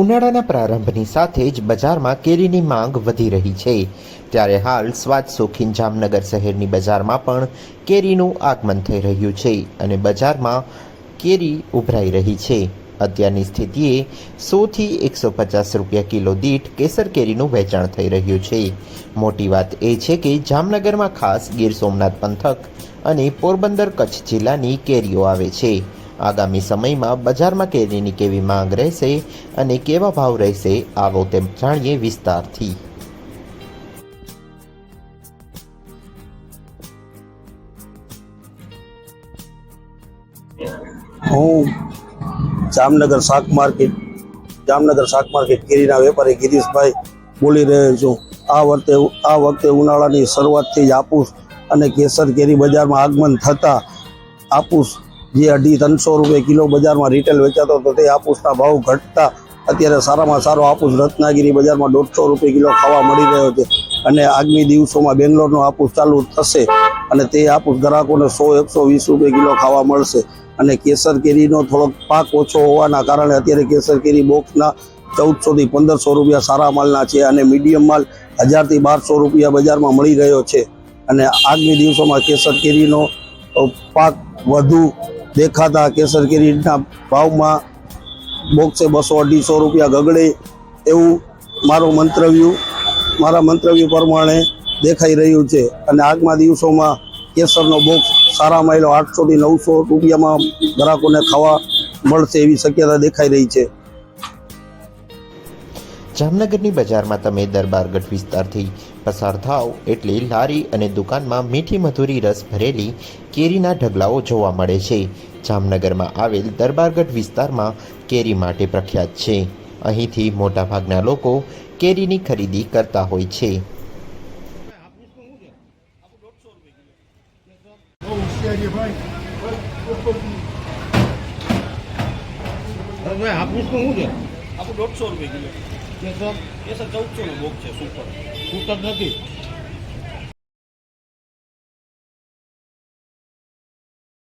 ઉનાળાના પ્રારંભની સાથે જ બજારમાં કેરીની માંગ વધી રહી છે. ત્યારે હાલ સ્વાદ શોખીન જામનગર શહેરની બજારમાં પણ કેરીનું આગમન થઈ રહ્યું છે અને બજારમાં કેરી ઉભરાઈ રહી છે. અત્યારની સ્થિતિએ સોથી એકસો પચાસ રૂપિયા કિલો દીઠ કેસર કેરીનું વેચાણ થઈ રહ્યું છે. મોટી વાત એ છે કે જામનગરમાં ખાસ ગીર સોમનાથ પંથક અને પોરબંદર કચ્છ જિલ્લાની કેરીઓ આવે છે. આગામી સમયમાં બજારમાં કેરીની કેવી માંગ રહેશે અને કેવા ભાવ રહેશે, આવો તેમ જાણીએ વિસ્તારથી. હું જામનગર શાક માર્કેટ, જામનગર શાક માર્કેટ કેરીના વેપારી ગિરીશભાઈ બોલી રહ્યો છું. આ વખતે આ વખતે ઉનાળાની શરૂઆતથી જ આપુસ અને કેસર કેરી બજારમાં આગમન થતાં હાપુસ જે અઢી ત્રણસો રૂપિયા કિલો બજારમાં રિટેલ વેચાતો હતો, તે હાપુસના ભાવ ઘટતા અત્યારે સારામાં સારો હાપુસ રત્નાગીરી બજારમાં દોઢસો રૂપિયા કિલો ખાવા મળી રહ્યો છે. અને આગામી દિવસોમાં બેંગ્લોરનો હાપુસ ચાલુ થશે અને તે હાપુસ ગ્રાહકોને સો, એકસો વીસ રૂપિયા કિલો ખાવા મળશે. અને કેસર કેરીનો થોડોક પાક ઓછો હોવાના કારણે અત્યારે કેસર કેરી બોક્સના ચૌદસોથી પંદરસો રૂપિયા સારા માલના છે અને મીડિયમ માલ હજારથી બારસો રૂપિયા બજારમાં મળી રહ્યો છે. અને આગામી દિવસોમાં કેસર કેરીનો પાક વધુ દેખાતા કેસર કેરીના ભાવમાં બોક્સે બસો અઢીસો રૂપિયા ગગડે એવું મારું મંતવ્યું, મારા મંતવ્ય પ્રમાણે દેખાઈ રહ્યું છે. અને આગમાં દિવસોમાં કેસરનો બોક્સ સારા માઇલો આઠસોથી નવસો રૂપિયામાં ગ્રાહકોને ખાવા મળશે એવી શક્યતા દેખાઈ રહી છે. જામનગરની બજારમાં તમે દરબારગઢ વિસ્તારથી પસાર થાવ એટલે લારી અને દુકાનમાં મીઠી મધુરી રસ ભરેલી કેરીના ઢગલાઓ જોવા મળે છે. જામનગરમાં આવેલ દરબારગઢ વિસ્તારમાં કેરી માટે પ્રખ્યાત છે. અહીંથી મોટાભાગના લોકો કેરીની ખરીદી કરતા હોય છે. ભાઈ હાફૂસનું શું છે? આપણું દોઢસો રૂપિયા કિલો. કેસર કેસર ચૌદસો નો બોક છે સુપર સૂતર નથી.